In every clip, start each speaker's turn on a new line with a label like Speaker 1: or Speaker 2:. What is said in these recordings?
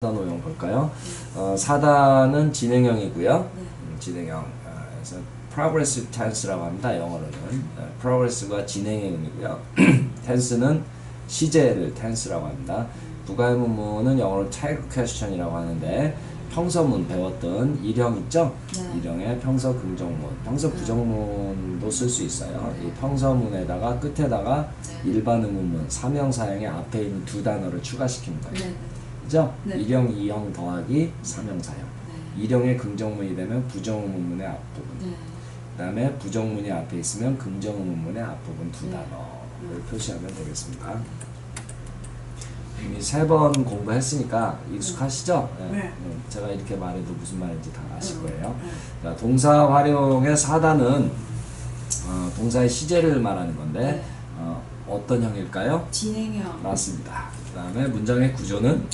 Speaker 1: 4단 오용 볼까요? 어, 4단은 진행형이고요.
Speaker 2: 네.
Speaker 1: 음, 진행형. 아, 그래서 progressive tense라고 합니다. 영어로는. 어, progressive가 진행의 의미고요. tense는 시제를 tense라고 합니다. 부가의문문은 영어로 tag question이라고 하는데 평서문 배웠던 일형 있죠?
Speaker 2: 네.
Speaker 1: 일형의 평서 긍정문, 평서 부정문도 쓸 수 있어요. 이 평서문에다가 끝에다가
Speaker 2: 네.
Speaker 1: 일반 의문문, 사명사형의 앞에 있는 두 단어를 추가시키는 거예요.
Speaker 2: 네.
Speaker 1: 그죠?
Speaker 2: 네.
Speaker 1: 일형, 이형 더하기 사명사형.
Speaker 2: 네.
Speaker 1: 일형의 긍정문이 되면 부정문문의 앞부분.
Speaker 2: 네.
Speaker 1: 그 다음에 부정문이 앞에 있으면 긍정문문의 앞부분 두
Speaker 2: 네.
Speaker 1: 단어를 표시하면 되겠습니다. 이미 세 번 공부했으니까 익숙하시죠?
Speaker 2: 네.
Speaker 1: 음, 제가 이렇게 말해도 무슨 말인지 다 아실 거예요.
Speaker 2: 네.
Speaker 1: 자, 동사 활용의 사단은 어, 동사의 시제를 말하는 건데
Speaker 2: 네.
Speaker 1: 어, 어떤 형일까요?
Speaker 2: 진행형.
Speaker 1: 맞습니다. 그 다음에 문장의 구조는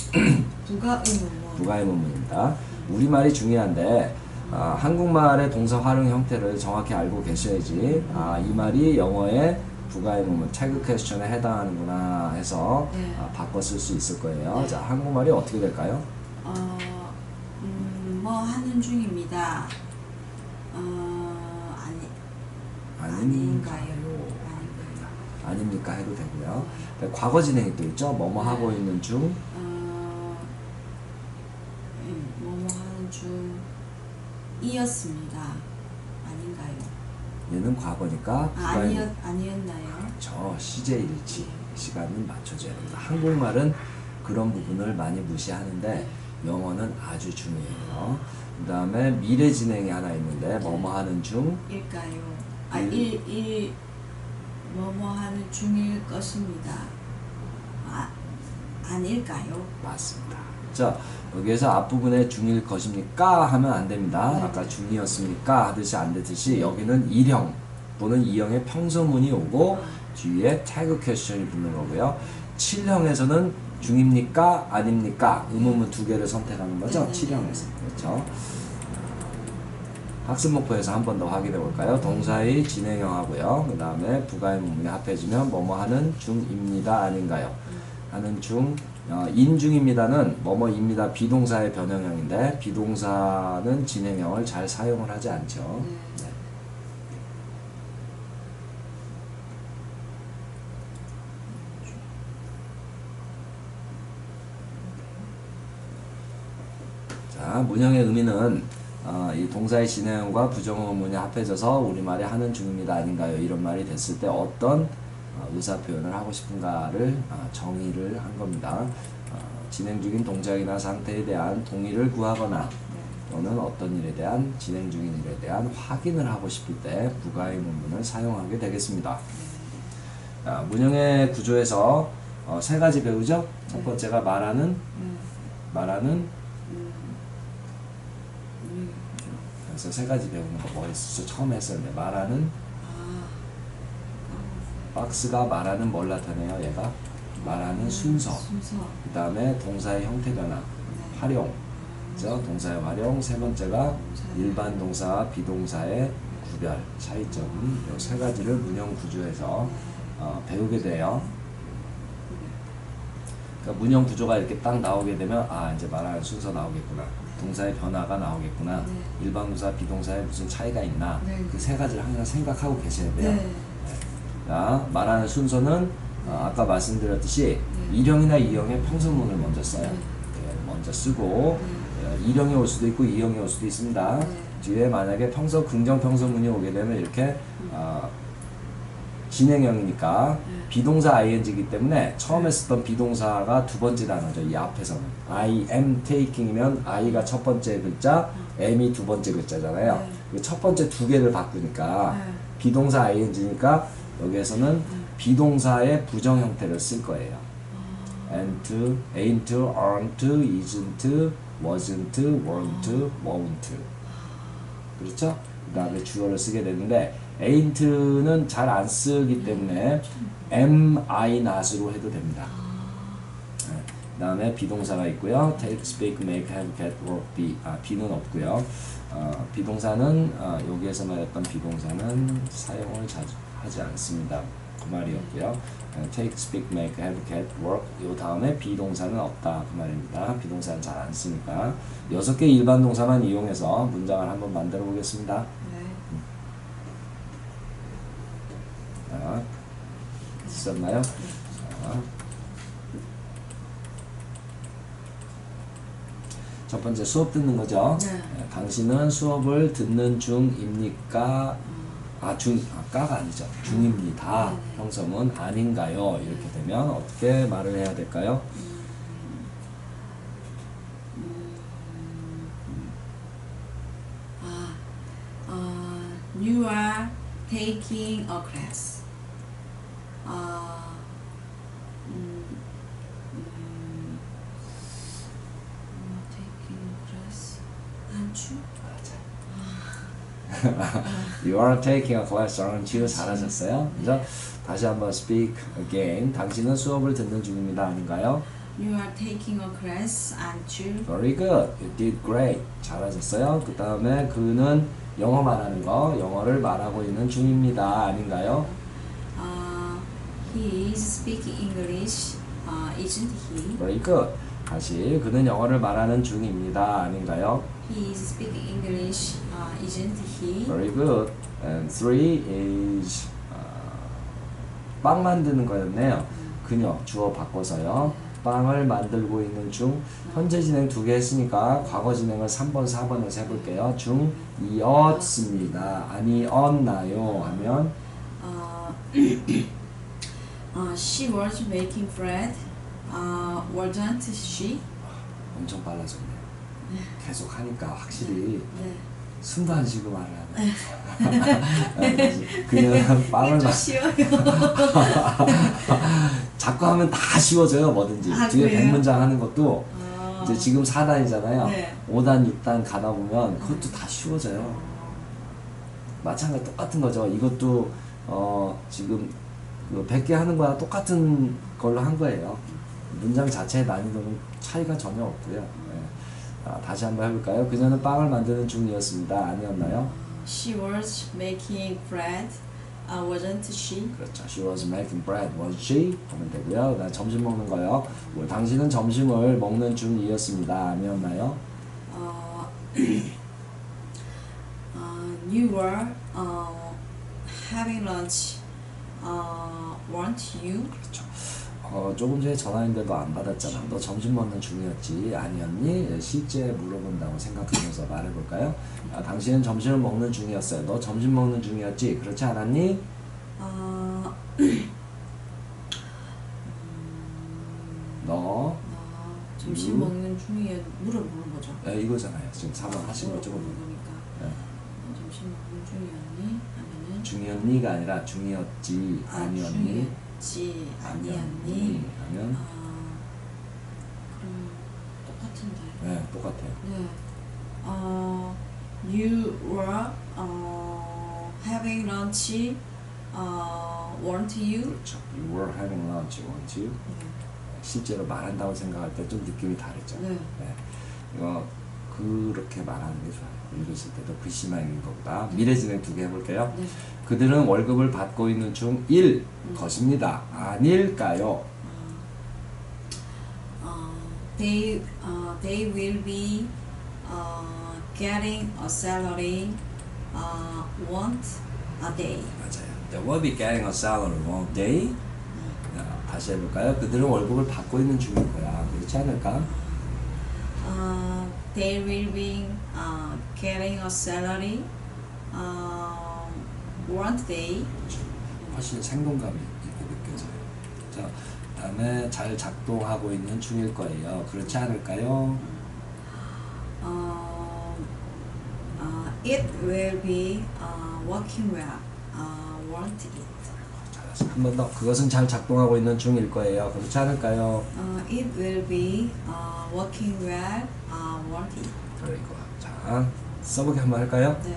Speaker 2: 부가 의 문문.
Speaker 1: 부가의 문문입니다. 우리말이 중요한데 아, 한국말의 동사 활용 형태를 정확히 알고 계셔야지 아, 이 말이 영어의 부가의 문문 태그 퀘스천에 해당하는구나 해서
Speaker 2: 네.
Speaker 1: 아, 바꿔 쓸 수 있을 거예요.
Speaker 2: 네.
Speaker 1: 자, 한국말이 어떻게 될까요?
Speaker 2: 어, 음, 뭐 하는 중입니다. 어, 아니,
Speaker 1: 아닌가요? 아닙니까 해도 되고요. 네, 과거 진행이 또 있죠. 뭐뭐
Speaker 2: 네.
Speaker 1: 하고 있는 중
Speaker 2: 어, 음, 뭐뭐 하는 중이었습니다. 아닌가요?
Speaker 1: 얘는 과거니까
Speaker 2: 아, 아니었. 아니었나요?
Speaker 1: 저 시제 일치 시간은 맞춰줘야 됩니다. 한국말은 그런 부분을 많이 무시하는데 영어는 아주 중요해요. 그 다음에 미래 진행이 하나 있는데 뭐뭐 하는 중
Speaker 2: 일까요? 아,
Speaker 1: 일.
Speaker 2: 일, 일, 뭐뭐 하는 중일 것입니다. 아, 아닐까요?
Speaker 1: 맞습니다. 자 여기에서 앞부분에 중일 것입니까 하면 안 됩니다.
Speaker 2: 네.
Speaker 1: 아까 중이었습니까 하듯이 안 되듯이 여기는 일형 또는 이형의 평소문이 오고 뒤에 태그 퀘스천이 붙는 거고요. 7형에서는 중입니까 아닙니까 의문문 두 개를 선택하는 거죠.
Speaker 2: 네, 네,
Speaker 1: 7형에서 그렇죠. 학습 목표에서 한 번 더 확인해 볼까요? 동사의 진행형 하고요. 그 다음에 부가의 문문이 합해지면 뭐뭐 하는 중입니다 아닌가요? 하는 중 어, 인중입니다는 뭐뭐입니다 비동사의 변형형인데 비동사는 진행형을 잘 사용을 하지 않죠.
Speaker 2: 네.
Speaker 1: 문형의 의미는 어, 이 동사의 진행형과 부정어문이 합해져서 우리말이 하는 중입니다 아닌가요? 이런 말이 됐을 때 어떤 어, 의사 표현을 하고 싶은가를 어, 정의를 한 겁니다. 어, 진행 중인 동작이나 상태에 대한 동의를 구하거나 또는 어떤 일에 대한 진행 중인 일에 대한 확인을 하고 싶을 때 부가의 문문을 사용하게 되겠습니다. 자, 문형의 구조에서 어, 세 가지 배우죠. 첫 번째가 말하는
Speaker 2: 음,
Speaker 1: 말하는
Speaker 2: 음, 음,
Speaker 1: 그래서 세 가지 배우는 거뭐 있었죠? 처음 했었는데 말하는
Speaker 2: 아,
Speaker 1: 박스가 말하는 뭘 나타내요? 얘가 말하는 순서.
Speaker 2: 순서.
Speaker 1: 그 다음에 동사의 형태 변화,
Speaker 2: 네.
Speaker 1: 활용. 그죠? 동사의 활용. 세 번째가 일반 동사와 비동사의 구별, 차이점. 이 세 가지를 문형 구조에서 어, 배우게 돼요. 그러니까 문형 구조가 이렇게 딱 나오게 되면 아 이제 말하는 순서 나오겠구나. 동사의 변화가 나오겠구나.
Speaker 2: 네.
Speaker 1: 일반 동사, 비동사에 무슨 차이가 있나.
Speaker 2: 네.
Speaker 1: 그세 가지를 항상 생각하고 계셔야 돼요.
Speaker 2: 네.
Speaker 1: 자, 말하는 순서는 어, 아까 말씀드렸듯이
Speaker 2: 네.
Speaker 1: 일형이나 이형의 평소문을 먼저 써요.
Speaker 2: 네.
Speaker 1: 네, 먼저 쓰고
Speaker 2: 네.
Speaker 1: 어, 일형이 올 수도 있고 이형이 올 수도 있습니다.
Speaker 2: 네.
Speaker 1: 뒤에 만약에 평소 긍정 평소문이 오게 되면 이렇게 어, 진행형이니까
Speaker 2: 네.
Speaker 1: 비동사 ing이기 때문에 처음에 쓰던 비동사가 두 번째 단어죠. 이 앞에서는 I am taking이면 I가 첫 번째 글자, am이 두 번째 글자잖아요.
Speaker 2: 네.
Speaker 1: 그첫 번째 두 개를 바꾸니까
Speaker 2: 네.
Speaker 1: 비동사 ing니까 여기에서는 비동사의 부정 형태를 쓸 거예요. ain't, ain't, aren't, isn't, wasn't, weren't, won't. 그렇죠? 그 다음에 주어를 쓰게 되는데 ain't는 잘 안 쓰기 때문에 am, I, not으로 해도 됩니다. 네. 그 다음에 비동사가 있고요. take, speak, make, have, get, work, be. 아, be는 없고요. 어, 비동사는 어, 여기에서 말했던 비동사는 사용을 자주 하지 않습니다. 그 말이었고요. 어, take, speak, make, have, get, work 요 다음에 비동사는 없다 그 말입니다. 비동사는 잘 안 쓰니까 여섯 개 일반 동사만 이용해서 문장을 한번 만들어 보겠습니다.
Speaker 2: 네.
Speaker 1: 자, 자. 첫 번째 수업 듣는 거죠.
Speaker 2: 네.
Speaker 1: 네, 당신은 수업을 듣는 중입니까? 아, 중, 아, 까가 아니죠. 중입니다.
Speaker 2: 네, 네.
Speaker 1: 형성은 아닌가요? 이렇게 되면 어떻게 말을 해야 될까요?
Speaker 2: 아, 어, you are taking a class. 아, 음, 음, you taking class. 안주?
Speaker 1: You are taking a class, aren't you? 잘하셨어요. 그죠? 다시 한번 speak again. 당신은 수업을 듣는 중입니다. 아닌가요?
Speaker 2: You are taking a class, aren't you?
Speaker 1: Very good. You did great. 잘하셨어요. 그 다음에 그는 영어 말하는 거, 영어를 말하고 있는 중입니다. 아닌가요?
Speaker 2: Uh, he is speaking English, uh, isn't he?
Speaker 1: Very good. 다시 그는 영어를 말하는 중입니다. 아닌가요?
Speaker 2: He is speaking English, uh, isn't he?
Speaker 1: Very good. And three is 어, 빵 만드는 거였네요. 그녀 주어 바꿔서요. 빵을 만들고 있는 중 현재 진행 두 개 했으니까 과거 진행을 3번, 4번에서 해볼게요. 중 이었습니다. 아니 었나요? 하면
Speaker 2: Uh, she was making bread, uh, wasn't she?
Speaker 1: 엄청 빨라졌네요. 계속 하니까 확실히
Speaker 2: 네.
Speaker 1: 숨도 안 쉬고 말을 하네. 그녀는 빵을
Speaker 2: 이게
Speaker 1: 좀만
Speaker 2: 쉬워요.
Speaker 1: 자꾸 하면 다 쉬워져요 뭐든지
Speaker 2: 아,
Speaker 1: 뒤에? 100문장 하는 것도
Speaker 2: 아,
Speaker 1: 이제 지금 4단이잖아요
Speaker 2: 네.
Speaker 1: 5단 6단 가다 보면 그것도 다 쉬워져요 마찬가지 똑같은 거죠 이것도 어 지금 그 100개 하는 거랑 똑같은 걸로 한 거예요 문장 자체의 난이도는 차이가 전혀 없고요 네. 아, 다시 한번 해볼까요 그녀는 빵을 만드는 중이었습니다 아니었나요?
Speaker 2: She was making bread, uh, wasn't she?
Speaker 1: 그렇죠. She was making bread, was she? 하면 되고요. 그다음 점심 먹는 거요. 뭐, 당신은 점심을 먹는 중이었습니다. 아니었나요?
Speaker 2: Uh, uh, you were uh, having lunch, uh, weren't you?
Speaker 1: 그렇죠. 어, 조금 전에 전화했는데도 안 받았잖아. 너 점심 먹는 중이었지? 아니었니? 예, 실제 물어본다고 생각하면서 말해볼까요? 아, 당신은 점심을 먹는 중이었어요. 너 점심 먹는 중이었지? 그렇지 않았니?
Speaker 2: Uh,
Speaker 1: 너
Speaker 2: 어, 점심
Speaker 1: 음.
Speaker 2: 먹는 중에 물어보는 거죠.
Speaker 1: 예, 이거잖아요. 지금 4번 하신 거 조금
Speaker 2: 거니까
Speaker 1: 예.
Speaker 2: 어, 점심 먹는 중이었니?
Speaker 1: 중이었니가 아니라 중이었지
Speaker 2: 아,
Speaker 1: 아니었니?
Speaker 2: 중이었지 아니었니?
Speaker 1: 하면
Speaker 2: 아, 그럼 똑같은데.
Speaker 1: 네 똑같아요.
Speaker 2: 네. 어, you were uh, having lunch, uh, weren't you?
Speaker 1: 그렇죠. You were having lunch, weren't you? 실제로 말한다고 생각할 때 좀 느낌이 다르죠.
Speaker 2: 네.
Speaker 1: 네. 이거 그렇게 말하는 게 좋아요. 읽으실 때도 글씨만 읽는 것보다 미래 진행 두 개 해볼게요.
Speaker 2: 네.
Speaker 1: 그들은 월급을 받고 있는 중일 것입니다. 아닐까요?
Speaker 2: Uh, they uh, they will be uh, getting a salary uh, once a day.
Speaker 1: 맞아요. They will be getting a salary one day. 자, 다시 해볼까요? 그들은 월급을 받고 있는 중일 거야. 그렇지 않을까?
Speaker 2: Uh, they will be uh, getting a salary uh, one day.
Speaker 1: 훨씬 생동감이 있게 느껴져요. 자, 다음에 잘 작동하고 있는 중일 거예요. 그렇지 않을까요?
Speaker 2: Uh, uh, it will be uh, working well. Uh, won't it?
Speaker 1: 한 번 더. 그것은 잘 작동하고 있는 중일 거예요. 그렇지 않을까요?
Speaker 2: Uh, it will be uh, working well. Uh, it?
Speaker 1: 그리고 자 써보기 한번 할까요?
Speaker 2: 네.